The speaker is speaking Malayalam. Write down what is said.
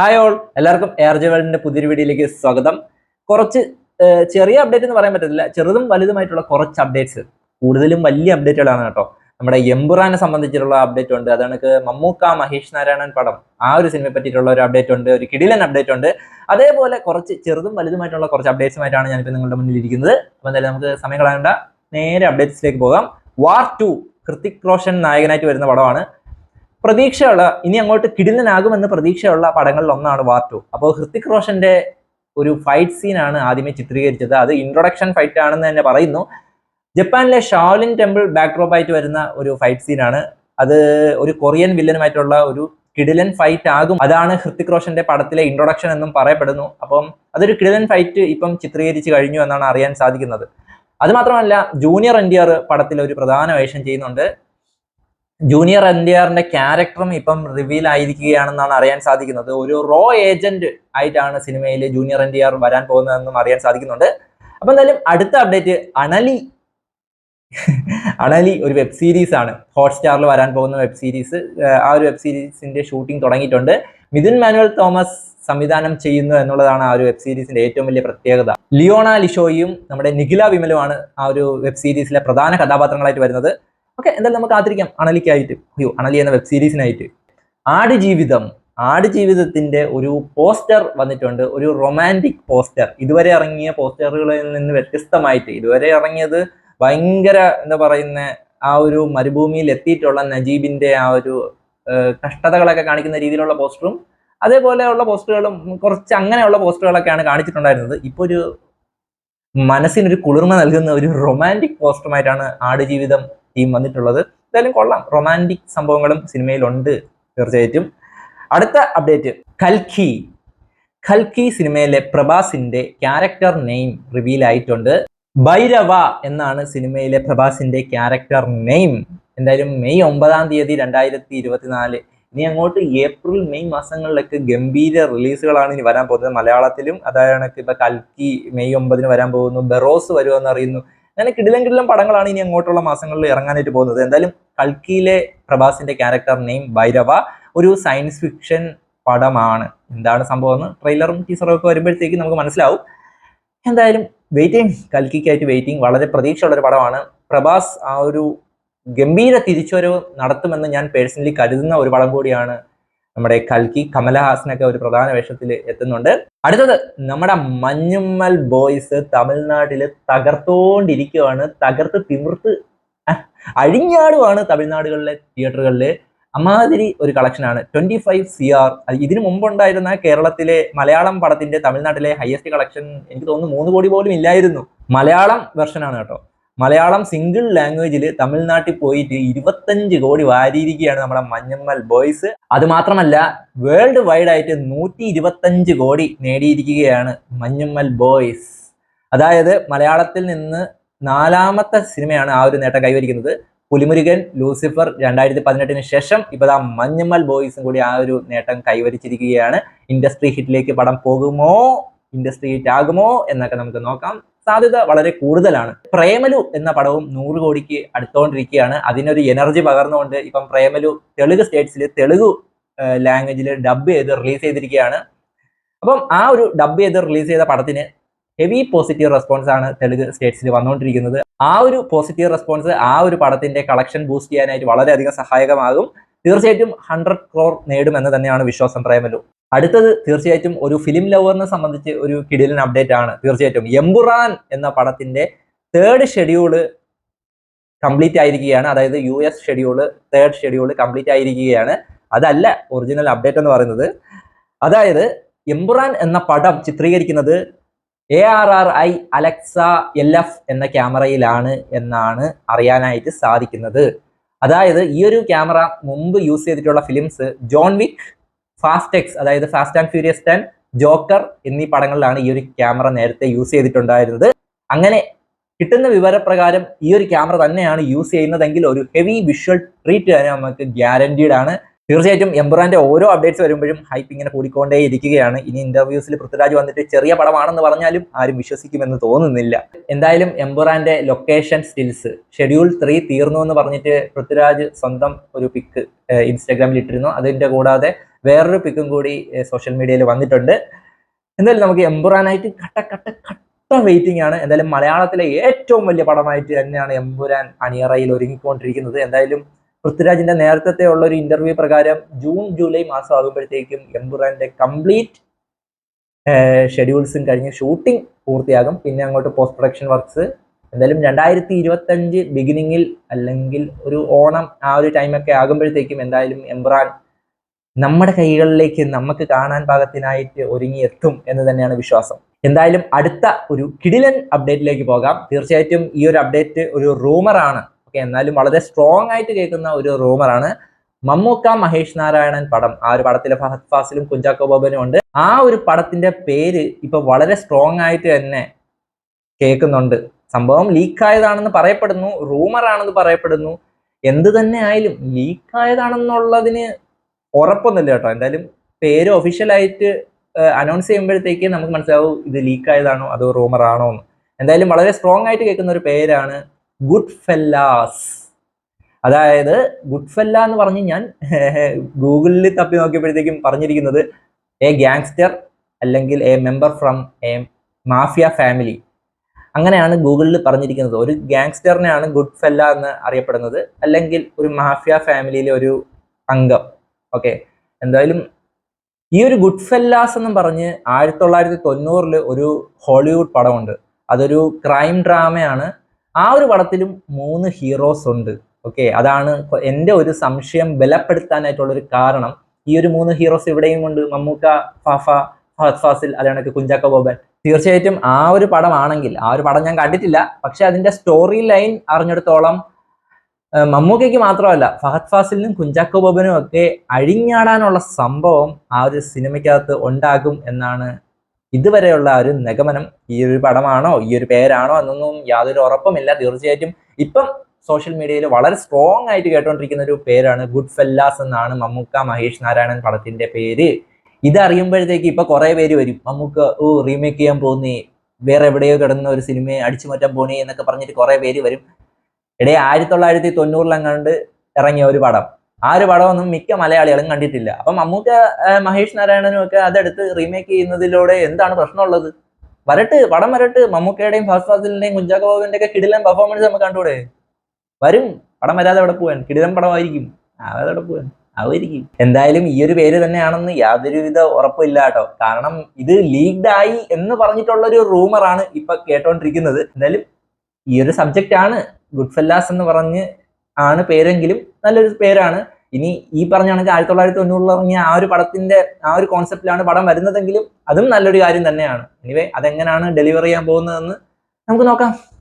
ഹായ് ഓൾ എല്ലാവർക്കും എയർ വേൾഡിന്റെ പുതിയൊരു വീഡിയോയിലേക്ക് സ്വാഗതം. കുറച്ച് ചെറിയ അപ്ഡേറ്റ് എന്ന് പറയാൻ പറ്റത്തില്ല. ചെറുതും വലുതുമായിട്ടുള്ള കുറച്ച് അപ്ഡേറ്റ്സ് കൂടുതലും വലിയ അപ്ഡേറ്റുകളാണ് കേട്ടോ. നമ്മുടെ എംബുറാനെ സംബന്ധിച്ചിട്ടുള്ള അപ്ഡേറ്റ് ഉണ്ട്. അതാണ് മമ്മൂക്ക മഹേഷ് നാരായണൻ പടം. ആ ഒരു സിനിമയെ പറ്റിയിട്ടുള്ള ഒരു അപ്ഡേറ്റ് ഉണ്ട്. ഒരു കിടിലൻ അപ്ഡേറ്റ് ഉണ്ട്. അതേപോലെ കുറച്ച് ചെറുതും വലുതുമായിട്ടുള്ള കുറച്ച് അപ്ഡേറ്റ്സുമായിട്ടാണ് ഞാനിപ്പോൾ നിങ്ങളുടെ മുന്നിൽ ഇരിക്കുന്നത്. അപ്പോൾ എന്തായാലും നമുക്ക് സമയം കളയണ്ട. നേരെ അപ്ഡേറ്റ്സിലേക്ക് പോകാം. വാർ ടു ഹൃത്തിക് റോഷൻ നായകനായിട്ട് വരുന്ന പടമാണ്. പ്രതീക്ഷയുള്ള ഇനി അങ്ങോട്ട് കിടിലനാകുമെന്ന് പ്രതീക്ഷയുള്ള പടങ്ങളിൽ ഒന്നാണ് വാർ ടു അപ്പോൾ ഹൃത്തിക് റോഷന്റെ ഒരു ഫൈറ്റ് സീനാണ് ആദ്യമേ ചിത്രീകരിച്ചത്. അത് ഇൻട്രൊഡക്ഷൻ ഫൈറ്റ് ആണെന്ന് തന്നെ പറയുന്നു. ജപ്പാനിലെ ഷാലിൻ ടെമ്പിൾ ബാക്ക്ഡ്രോപ്പ് ആയിട്ട് വരുന്ന ഒരു ഫൈറ്റ് സീനാണ്. അത് ഒരു കൊറിയൻ വില്ലനുമായിട്ടുള്ള ഒരു കിടിലൻ ഫൈറ്റ് ആകും. അതാണ് ഹൃത്തിക് റോഷന്റെ പടത്തിലെ ഇൻട്രൊഡക്ഷൻ എന്നും പറയപ്പെടുന്നു. അപ്പം അതൊരു കിടിലൻ ഫൈറ്റ് ഇപ്പം ചിത്രീകരിച്ച് കഴിഞ്ഞു എന്നാണ് അറിയാൻ സാധിക്കുന്നത്. അത് മാത്രമല്ല ജൂനിയർ എൻ പടത്തിൽ ഒരു പ്രധാന വേഷം ചെയ്യുന്നുണ്ട്. ജൂനിയർ എൻ ഡി ആറിന്റെ ക്യാരക്ടറും ഇപ്പം റിവീൽ ആയിരിക്കുകയാണെന്നാണ് അറിയാൻ സാധിക്കുന്നത്. ഒരു റോ ഏജന്റ് ആയിട്ടാണ് സിനിമയിൽ ജൂനിയർ എൻ ഡി ആർ വരാൻ പോകുന്നതെന്നും അറിയാൻ സാധിക്കുന്നുണ്ട്. അപ്പൊ എന്തായാലും അടുത്ത അപ്ഡേറ്റ് അണലി. അണലി ഒരു വെബ് സീരീസ് ആണ്. ഹോട്ട്സ്റ്റാറിൽ വരാൻ പോകുന്ന വെബ് സീരീസ് ആ ഒരു വെബ് സീരീസിന്റെ ഷൂട്ടിംഗ് തുടങ്ങിയിട്ടുണ്ട്. മിഥുൻ മാനുവൽ തോമസ് സംവിധാനം ചെയ്യുന്നു എന്നുള്ളതാണ് ആ ഒരു വെബ് സീരീസിന്റെ ഏറ്റവും വലിയ പ്രത്യേകത. ലിയോണ ലിഷോയും നമ്മുടെ നിഖില വിമലുമാണ് ആ ഒരു വെബ് സീരീസിലെ പ്രധാന കഥാപാത്രങ്ങളായിട്ട് വരുന്നത്. ഓക്കെ എന്തായാലും നമുക്ക് കാത്തിരിക്കാം അണലിക്കായിട്ട്. അയ്യോ അണലി എന്ന വെബ് സീരീസിനായിട്ട് ആടുജീവിതം ആടുജീവിതത്തിന്റെ ഒരു പോസ്റ്റർ വന്നിട്ടുണ്ട്. ഒരു റൊമാന്റിക് പോസ്റ്റർ ഇതുവരെ ഇറങ്ങിയ പോസ്റ്ററുകളിൽ നിന്ന് വ്യത്യസ്തമായിട്ട്. ഇതുവരെ ഇറങ്ങിയത് ഭയങ്കര എന്താ പറയുന്ന ആ ഒരു മരുഭൂമിയിൽ എത്തിയിട്ടുള്ള നജീബിന്റെ ആ ഒരു കഷ്ടതകളൊക്കെ കാണിക്കുന്ന രീതിയിലുള്ള പോസ്റ്ററും അതേപോലെയുള്ള പോസ്റ്ററുകളും കുറച്ച് അങ്ങനെയുള്ള പോസ്റ്ററുകളൊക്കെയാണ് കാണിച്ചിട്ടുണ്ടായിരുന്നത്. ഇപ്പോൾ ഒരു മനസ്സിനൊരു കുളിർമ നൽകുന്ന ഒരു റൊമാന്റിക് പോസ്റ്ററുമായിട്ടാണ് ആടുജീവിതം ടീം വന്നിട്ടുള്ളത്. എന്തായാലും കൊള്ളാം. റൊമാന്റിക് സംഭവങ്ങളും സിനിമയിലുണ്ട് തീർച്ചയായിട്ടും. അടുത്ത അപ്ഡേറ്റ് കൽക്കി. കൽക്കി സിനിമയിലെ പ്രഭാസിന്റെ ക്യാരക്ടർ നെയിം റിവീൽ ആയിട്ടുണ്ട്. ഭൈരവ എന്നാണ് സിനിമയിലെ പ്രഭാസിന്റെ ക്യാരക്ടർ നെയിം എന്തായാലും മെയ് ഒമ്പതാം തീയതി രണ്ടായിരത്തി ഇരുപത്തിനാല് ഇനി അങ്ങോട്ട് ഏപ്രിൽ മെയ് മാസങ്ങളിലൊക്കെ ഗംഭീര റിലീസുകളാണ് ഇനി വരാൻ പോകുന്നത്. മലയാളത്തിലും അതായത് ഇപ്പൊ കൽക്കി മെയ് ഒമ്പതിന് വരാൻ പോകുന്നു. ബെറോസ് വരുമെന്ന് അറിയുന്നു. അങ്ങനെ കിടിലം കിടിലം പടങ്ങളാണ് ഇനി അങ്ങോട്ടുള്ള മാസങ്ങളിൽ ഇറങ്ങാനായിട്ട് പോകുന്നത്. എന്തായാലും കൽക്കിയിലെ പ്രഭാസിന്റെ ക്യാരക്ടർ നെയിം ഭൈരവ ഒരു സയൻസ് ഫിക്ഷൻ പടമാണ്. എന്താണ് സംഭവം എന്ന് ട്രെയിലറും ടീസറും ഒക്കെ വരുമ്പോഴത്തേക്ക് നമുക്ക് മനസ്സിലാവും. എന്തായാലും വെയിറ്റിംഗ് കൽക്കിക്കായിട്ട് വെയിറ്റിംഗ് വളരെ പ്രതീക്ഷയുള്ള ഒരു പടമാണ്. പ്രഭാസ് ആ ഒരു ഗംഭീര തിരിച്ചുവരവ് നടത്തുമെന്ന് ഞാൻ പേഴ്സണലി കരുതുന്ന ഒരു പടം കൂടിയാണ് നമ്മുടെ കൽക്കി കമലഹാസനൊക്കെ ഒരു പ്രധാന വേഷത്തിൽ എത്തുന്നുണ്ട്. അടുത്തത് നമ്മുടെ മഞ്ഞുമ്മൽ ബോയ്സ് തമിഴ്നാട്ടിൽ തകർത്തോണ്ടിരിക്കുകയാണ് തകർത്ത് തിമിർത്ത് അഴിഞ്ഞാടുവാണ് തമിഴ്നാടുകളിലെ തിയേറ്ററുകളിൽ അമാതിരി ഒരു കളക്ഷനാണ്. ട്വന്റി ഫൈവ് സി ആർ ഇതിനു മുമ്പുണ്ടായിരുന്ന കേരളത്തിലെ മലയാളം പടത്തിന്റെ തമിഴ്നാട്ടിലെ ഹയസ്റ്റ് കളക്ഷൻ എനിക്ക് തോന്നുന്നു മൂന്ന് കോടി പോലും ഇല്ലായിരുന്നു. മലയാളം വെർഷനാണ് കേട്ടോ. മലയാളം സിംഗിൾ ലാംഗ്വേജിൽ തമിഴ്നാട്ടിൽ പോയിട്ട് ഇരുപത്തഞ്ച് കോടി വാരിയിരിക്കുകയാണ് നമ്മുടെ മഞ്ഞമ്മൽ ബോയ്സ് അത് മാത്രമല്ല വേൾഡ് വൈഡ് ആയിട്ട് നൂറ്റി ഇരുപത്തഞ്ച് കോടി നേടിയിരിക്കുകയാണ് മഞ്ഞമ്മൽ ബോയ്സ് അതായത് മലയാളത്തിൽ നിന്ന് നാലാമത്തെ സിനിമയാണ് ആ ഒരു നേട്ടം കൈവരിക്കുന്നത്. പുലിമുരുകൻ ലൂസിഫർ രണ്ടായിരത്തി പതിനെട്ടിന് ശേഷം ഇപ്പൊ ആ മഞ്ഞമ്മൽ ബോയ്സും കൂടി ആ ഒരു നേട്ടം കൈവരിച്ചിരിക്കുകയാണ്. ഇൻഡസ്ട്രി ഹിറ്റിലേക്ക് പടം പോകുമോ? ഇൻഡസ്ട്രി ഹിറ്റ് ആകുമോ? എന്നൊക്കെ നമുക്ക് നോക്കാം. സാധ്യത വളരെ കൂടുതലാണ്. പ്രേമലു എന്ന പടവും നൂറ് കോടിക്ക് അടുത്തോണ്ടിരിക്കുകയാണ്. അതിനൊരു എനർജി പകർന്നുകൊണ്ട് ഇപ്പം പ്രേമലു തെലുങ്ക് സ്റ്റേറ്റ്സിൽ തെലുഗു ലാംഗ്വേജിൽ ഡബ് ചെയ്ത് റിലീസ് ചെയ്തിരിക്കുകയാണ്. അപ്പം ആ ഒരു ഡബ് ചെയ്ത് റിലീസ് ചെയ്ത പടത്തിന് ഹെവി പോസിറ്റീവ് റെസ്പോൺസ് ആണ് തെലുങ്ക് സ്റ്റേറ്റ്സിൽ വന്നുകൊണ്ടിരിക്കുന്നത് ആ ഒരു പോസിറ്റീവ് റെസ്പോൺസ് ആ ഒരു പടത്തിന്റെ കളക്ഷൻ ബൂസ്റ്റ് ചെയ്യാനായിട്ട് വളരെയധികം സഹായകമാകും. തീർച്ചയായിട്ടും ഹൺഡ്രഡ് ക്രോർ നേടുമെന്ന് തന്നെയാണ് വിശ്വാസം പ്രേമലു. അടുത്തത് തീർച്ചയായിട്ടും ഒരു ഫിലിം ലവറിനെ സംബന്ധിച്ച് ഒരു കിടിലൻ അപ്ഡേറ്റ് ആണ്. തീർച്ചയായിട്ടും എംബുറാൻ എന്ന പടത്തിന്റെ തേർഡ് ഷെഡ്യൂൾ കംപ്ലീറ്റ് ആയിരിക്കുകയാണ്. അതായത് U S schedule third schedule complete ആയിരിക്കുകയാണ്. അതല്ല ഒറിജിനൽ അപ്ഡേറ്റ് എന്ന് പറയുന്നത്. അതായത് എംബുറാൻ എന്ന പടം ചിത്രീകരിക്കുന്നത് A R R I Alexa L F എന്ന ക്യാമറയിലാണ് എന്നാണ് അറിയാനായിട്ട് സാധിക്കുന്നത്. അതായത് ഈ ഒരു ക്യാമറ മുമ്പ് യൂസ് ചെയ്തിട്ടുള്ള films John Wick Fast X അതായത് Fast and Furious ten Joker എന്നീ പടങ്ങളിലാണ് ഈ ഒരു ക്യാമറ നേരത്തെ യൂസ് ചെയ്തിട്ടുണ്ടായിരുന്നത്. അങ്ങനെ കിട്ടുന്ന വിവരപ്രകാരം ഈ ഒരു ക്യാമറ തന്നെയാണ് യൂസ് ചെയ്യുന്നതെങ്കിൽ ഒരു ഹെവി വിഷ്വൽ ട്രീറ്റ് തന്നെ നമുക്ക് ഗ്യാരണ്ടീഡ് ആണ്. തീർച്ചയായിട്ടും എംബ്രാന്റെ ഓരോ അപ്ഡേറ്റ്സ് വരുമ്പോഴും ഹൈപ്പ് ഇങ്ങനെ കൂടിക്കൊണ്ടേ ഇരിക്കുകയാണ് ഇനി ഇന്റർവ്യൂസിൽ പൃഥ്വിരാജ് വന്നിട്ട് ചെറിയ പടമാണെന്ന് പറഞ്ഞാലും ആരും വിശ്വസിക്കുമെന്ന് തോന്നുന്നില്ല. എന്തായാലും എംബുറാന്റെ ലൊക്കേഷൻ സ്റ്റിൽസ് ഷെഡ്യൂൾ ത്രീ തീർന്നു എന്ന് പറഞ്ഞിട്ട് പൃഥ്വിരാജ് സ്വന്തം ഒരു പിക്ക് ഇൻസ്റ്റാഗ്രാമിൽ ഇട്ടിരുന്നു. അതിന്റെ കൂടാതെ വേറൊരു പിക്കും കൂടി സോഷ്യൽ മീഡിയയിൽ വന്നിട്ടുണ്ട്. എന്തായാലും നമുക്ക് എമ്പുറാനായിട്ട് കട്ട കട്ട കട്ട വെയിറ്റിംഗ് ആണ്. എന്തായാലും മലയാളത്തിലെ ഏറ്റവും വലിയ പടമായിട്ട് തന്നെയാണ് എംപുരാൻ അണിയറയിൽ ഒരുങ്ങിക്കൊണ്ടിരിക്കുന്നത്. എന്തായാലും പൃഥ്വിരാജിന്റെ നേരത്തെ ഉള്ള ഒരു ഇന്റർവ്യൂ പ്രകാരം ജൂൺ ജൂലൈ മാസം ആകുമ്പോഴത്തേക്കും എംപുരാന്റെ കംപ്ലീറ്റ് ഷെഡ്യൂൾസും കഴിഞ്ഞ് ഷൂട്ടിംഗ് പൂർത്തിയാകും. പിന്നെ അങ്ങോട്ട് പോസ്റ്റ് പ്രൊഡക്ഷൻ വർക്ക്സ് എന്തായാലും രണ്ടായിരത്തി ഇരുപത്തഞ്ച് ബിഗിനിങ്ങിൽ അല്ലെങ്കിൽ ഒരു ഓണം ആ ഒരു ടൈമൊക്കെ ആകുമ്പോഴത്തേക്കും എന്തായാലും എംബ്രാൻ നമ്മുടെ കൈകളിലേക്ക് നമുക്ക് കാണാൻ പാകത്തിനായിട്ട് ഒരുങ്ങി എത്തും എന്ന് തന്നെയാണ് വിശ്വാസം. എന്തായാലും അടുത്ത ഒരു കിടിലൻ അപ്ഡേറ്റിലേക്ക് പോകാം. തീർച്ചയായിട്ടും ഈ ഒരു അപ്ഡേറ്റ് ഒരു റൂമറാണ് ഓക്കെ എന്നാലും വളരെ സ്ട്രോങ് ആയിട്ട് കേൾക്കുന്ന ഒരു റൂമറാണ് മമ്മൂക്ക മഹേഷ് നാരായണൻ പടം. ആ ഒരു പടത്തിലെ ഫഹദ് ഫാസിലും കുഞ്ചാക്കോ ബോബനും ഉണ്ട്. ആ ഒരു പടത്തിന്റെ പേര് ഇപ്പൊ വളരെ സ്ട്രോങ് ആയിട്ട് തന്നെ കേൾക്കുന്നുണ്ട്. സംഭവം ലീക്കായതാണെന്ന് പറയപ്പെടുന്നു റൂമറാണെന്ന് പറയപ്പെടുന്നു. എന്ത് തന്നെ ആയാലും ലീക്കായതാണെന്നുള്ളതിന് ഉറപ്പൊന്നുമില്ല കേട്ടോ. എന്തായാലും പേര് ഒഫീഷ്യലായിട്ട് അനൗൺസ് ചെയ്യുമ്പോഴത്തേക്ക് നമുക്ക് മനസ്സിലാവും ഇത് ലീക്കായതാണോ അതോ റൂമർ ആണോ എന്ന്. എന്തായാലും വളരെ സ്ട്രോങ് ആയിട്ട് കേൾക്കുന്ന ഒരു പേരാണ് ഗുഡ് ഫെല്ലാസ് അതായത് ഗുഡ് ഫെല്ല എന്ന് പറഞ്ഞ് ഞാൻ ഗൂഗിളിൽ തപ്പി നോക്കിയപ്പോഴത്തേക്കും പറഞ്ഞിരിക്കുന്നത് എ ഗാങ്സ്റ്റർ അല്ലെങ്കിൽ a member from a mafia family അങ്ങനെയാണ് ഗൂഗിളിൽ പറഞ്ഞിരിക്കുന്നത്. ഒരു ഗാങ്സ്റ്ററിനെയാണ് ഗുഡ് ഫെല്ല എന്ന് അറിയപ്പെടുന്നത്. അല്ലെങ്കിൽ ഒരു മാഫിയ ഫാമിലിയിലെ ഒരു അംഗം. ഓക്കെ എന്തായാലും ഈ ഒരു ഗുഡ് ഫെല്ലാസ് എന്നും പറഞ്ഞ് ആയിരത്തി തൊള്ളായിരത്തി തൊണ്ണൂറിൽ ഒരു ഹോളിവുഡ് പടമുണ്ട്. അതൊരു ക്രൈം ഡ്രാമയാണ് ആ ഒരു പടത്തിലും മൂന്ന് ഹീറോസ് ഉണ്ട്. ഓക്കെ അതാണ് എന്റെ ഒരു സംശയം ബലപ്പെടുത്താനായിട്ടുള്ളൊരു കാരണം. ഈ ഒരു മൂന്ന് ഹീറോസ് ഇവിടെയും ഉണ്ട്. മമ്മൂക്ക ഫാഫ ഫഹദ് ഫാസിൽ അതാണക്ക് കുഞ്ചാക്ക ബോബൻ. തീർച്ചയായിട്ടും ആ ഒരു പടമാണെങ്കിൽ ആ ഒരു പടം ഞാൻ കണ്ടിട്ടില്ല. പക്ഷെ അതിന്റെ സ്റ്റോറി ലൈൻ അറിഞ്ഞിടത്തോളം മമ്മൂക്കയ്ക്ക് മാത്രമല്ല ഫഹദ് ഫാസിലിനും കുഞ്ചാക്കോ ബോബനും ഒക്കെ അഴിഞ്ഞാടാനുള്ള സംഭവം ആ ഒരു സിനിമയ്ക്കകത്ത് ഉണ്ടാകും എന്നാണ് ഇതുവരെയുള്ള ഒരു നിഗമനം. ഈ ഒരു പടമാണോ ഈ ഒരു പേരാണോ എന്നൊന്നും യാതൊരു ഉറപ്പുമില്ല. തീർച്ചയായിട്ടും ഇപ്പം സോഷ്യൽ മീഡിയയിൽ വളരെ സ്ട്രോങ് ആയിട്ട് കേട്ടുകൊണ്ടിരിക്കുന്ന ഒരു പേരാണ് ഗുഡ് ഫെല്ലാസ് എന്നാണ് മമ്മൂക്ക മഹേഷ് നാരായണൻ പടത്തിന്റെ പേര്. ഇതറിയുമ്പോഴത്തേക്ക് ഇപ്പൊ കുറെ പേര് വരും. മമ്മൂക്ക ഓ റീമേക്ക് ചെയ്യാൻ പോകുന്നേ. വേറെ എവിടെയോ കിടന്ന ഒരു സിനിമയെ അടിച്ചു മാറ്റാൻ പോണേ എന്നൊക്കെ പറഞ്ഞിട്ട് കുറെ പേര് വരും. ഇടയെ ആയിരത്തി തൊള്ളായിരത്തി തൊണ്ണൂറിലെങ്ങാണ്ട് ഇറങ്ങിയ ഒരു പടം. ആ ഒരു പടമൊന്നും മിക്ക മലയാളികളും കണ്ടിട്ടില്ല. അപ്പം മമ്മൂക്ക മഹേഷ് നാരായണനും ഒക്കെ അതെടുത്ത് റീമേക്ക് ചെയ്യുന്നതിലൂടെ എന്താണ് പ്രശ്നമുള്ളത്? വരട്ട് പടം വരട്ട് മമ്മൂക്കയുടെയും ഫാസ്റ്റ് ഫാസിലിന്റെയും കുഞ്ചാക്കോ ബോബിന്റെ ഒക്കെ കിടിലൻ പെർഫോമൻസ് നമുക്ക് കണ്ടൂടെ വരും. പടം വരാതെ അവിടെ പോവാൻ. കിടിലൻ പടമായിരിക്കും. അവിടെ പോവാൻ. അവരിക്കും എന്തായാലും ഈ ഒരു പേര് തന്നെയാണെന്ന് യാതൊരുവിധ ഉറപ്പില്ല കേട്ടോ. കാരണം ഇത് ലീഗ്ഡ് ആയി എന്ന് പറഞ്ഞിട്ടുള്ള ഒരു റൂമറാണ് ഇപ്പൊ കേട്ടോണ്ടിരിക്കുന്നത്. എന്തായാലും ഈ ഒരു സബ്ജക്റ്റ് ആണ്. ഗുഡ് ഫെല്ലാസ് എന്ന് പറഞ്ഞ് ആണ് പേരെങ്കിലും നല്ലൊരു പേരാണ്. ഇനി ഈ പറഞ്ഞ കണക്ക് ആയിരത്തി തൊള്ളായിരത്തി തൊണ്ണൂറിൽ ഇറങ്ങിയ ആ ഒരു പടത്തിന്റെ ആ ഒരു കോൺസെപ്റ്റിലാണ് പടം വരുന്നതെങ്കിലും അതും നല്ലൊരു കാര്യം തന്നെയാണ്. എനിവേ അതെങ്ങനെയാണ് ഡെലിവർ ചെയ്യാൻ പോകുന്നതെന്ന് നമുക്ക് നോക്കാം.